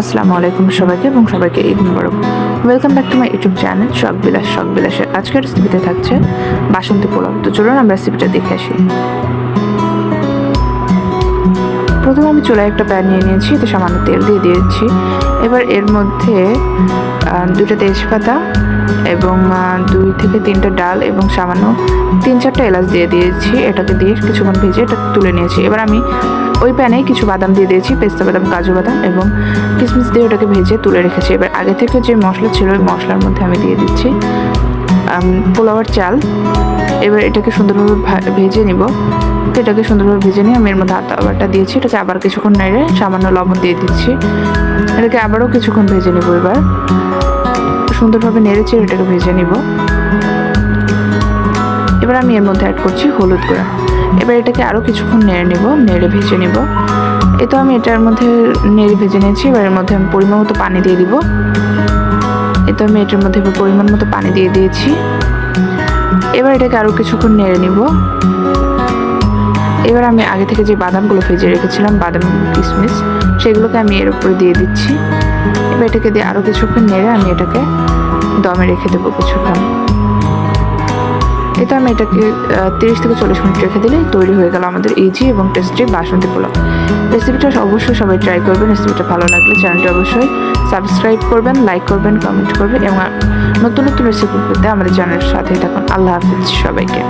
আসসালামু আলাইকুম সবাইকে এবং সবাইকে Eid Mubarak. Welcome back to my YouTube channel শখ বিলাস শখ বিলাসের আজকের রেসিপিতে থাকছে বাসন্তী পোলাও। তো চলুন আমরা রেসিপিটা দেখে আসি। প্রথমে আমি চুলায় একটা প্যান নিয়ে নিয়েছি তো সামান্য তেল দিয়ে দিয়েছি। এবার এর মধ্যে দুটো তেজপাতা এবং দুই থেকে তিনটা ডাল এবং সামান্য তিন চারটা এলাচ দিয়ে দিয়েছি। এটাকে দিয়ে কিছুক্ষণ ভেজে এটা তুলে নিয়েছি। এবার আমি ওই প্যানে কিছু বাদাম দিয়ে দিয়েছি, পেস্তা বাদাম, কাজু বাদাম এবং কিশমিশ দিয়ে ওটাকে ভেজে তুলে রেখেছি। এবার আগে থেকে যে মশলা ছিল ওই মশলার মধ্যে আমি দিয়ে দিচ্ছি পোলাওয়ার চাল। এবার এটাকে সুন্দরভাবে ভেজে নিব। এটাকে সুন্দরভাবে ভেজে নিয়ে আমি এর মধ্যে আদা বাটা দিয়েছি, এটাকে আবার কিছুক্ষণ নেড়ে সামান্য লবণ দিয়ে দিচ্ছি। এটাকে আবারও কিছুক্ষণ ভেজে নিব এবার। সুন্দরভাবে নেড়েছি এটাকে ভেজে নিব। এবার আমি এর মধ্যে অ্যাড করছি হলুদ গুঁড়া। এবার এটাকে আরও কিছুক্ষণ নেড়ে নিব, নেড়ে ভেজে নিব। এ তো আমি এটার মধ্যে নেড়ে ভেজে নিয়েছি, এবার এর মধ্যে আমি পরিমাণ মতো পানি দিয়ে দিব। এ তো আমি এটার মধ্যে পরিমাণ মতো পানি দিয়ে দিয়েছি। এবার এটাকে আরও কিছুক্ষণ নেড়ে নিব। এবার আমি আগে থেকে যে বাদামগুলো ভেজে রেখেছিলাম, বাদাম কিশমিশ সেগুলোকে আমি এর উপরে দিয়ে দিচ্ছি। এবার এটাকে দিয়ে আরও কিছুক্ষণ নেড়ে আমি এটাকে দমে রেখে দেবো কিছুক্ষণ। এটা আমি এটাকে তিরিশ থেকে চল্লিশ মিনিট রেখে দিলে তৈরি হয়ে গেল আমাদের ইজি এবং টেস্টি বাসন্তী পোলাও। রেসিপিটা অবশ্যই সবাই ট্রাই করবেন রেসিপিটা ভালো লাগলে চ্যানেলটি অবশ্যই সাবস্ক্রাইব করবেন লাইক করবেন কমেন্ট করবেন এবং নতুন নতুন রেসিপি পেতে আমাদের চ্যানেলের সাথেই থাকুন। আল্লাহ হাফিজ সবাইকে।